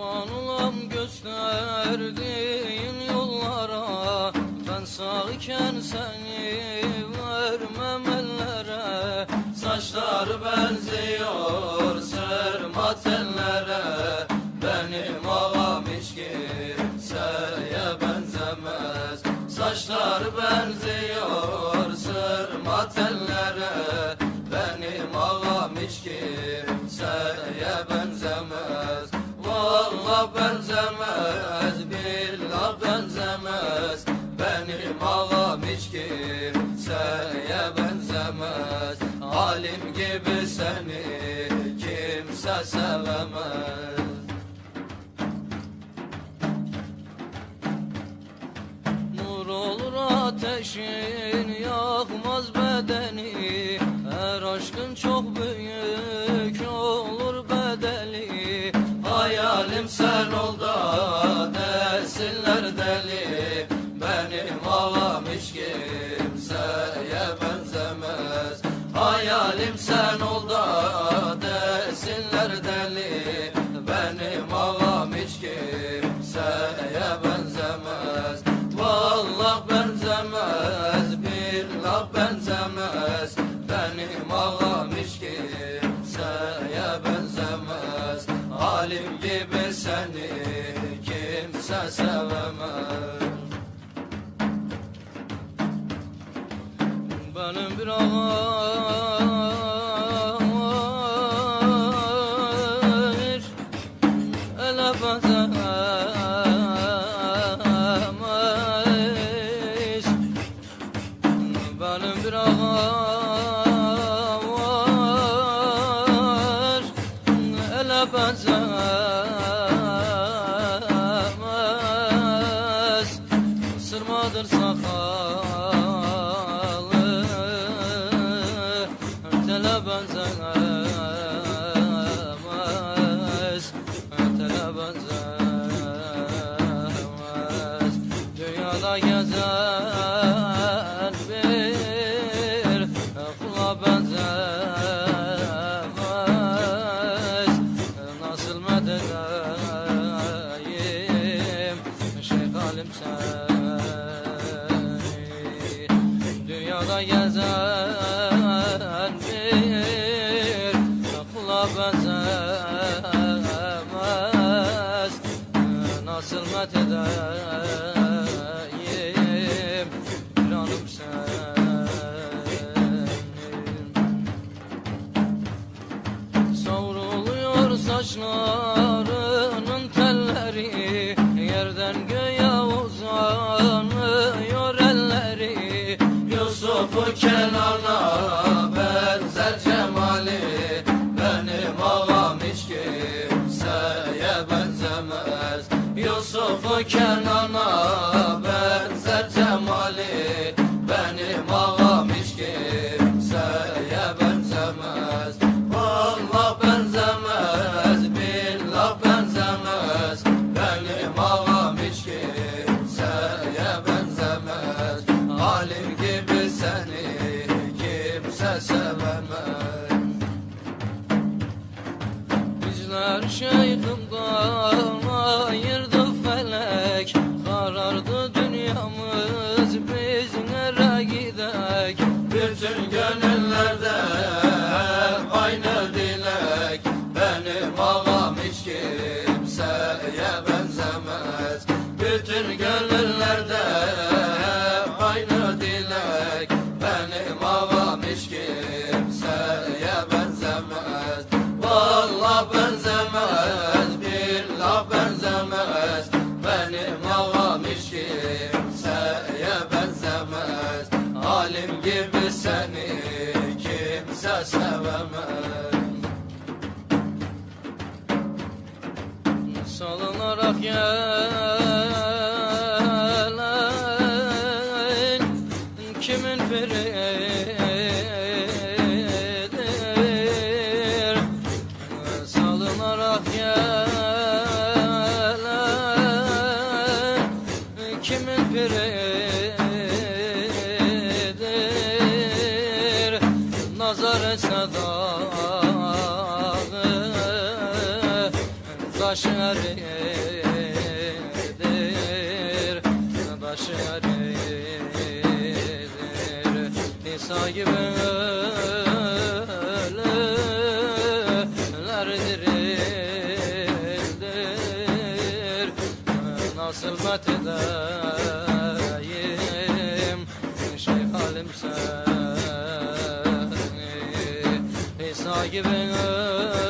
Osmanlım gösterdiğin yollara Ben sağ iken seni vermem ellere. Saçlar benziyor benzemez Billah benzemez. Benim ağam hiç kimseye benzemez. Alim gibi seni kimse sevemez. Nur olur ateşin yakmaz bedeni. Her aşkın çok büyük olur bedeli. Hayalim hiç kimseye benzemez. Alim gibi seni kimse sevemez. Benim bir ağam kaldır sakal Saçlarının telleri yerden göğe uzanıyor elleri. Yusuf'u Kenan'a Gözler şeyhimden ayırdı benim gibi seni kimse sevemez. Salınarak ah yer başına değdir Başına değdir Nisa gibi ölüler dirildir. Nasıl betedeyim Şeyh halim sen Nisa gibi ölüler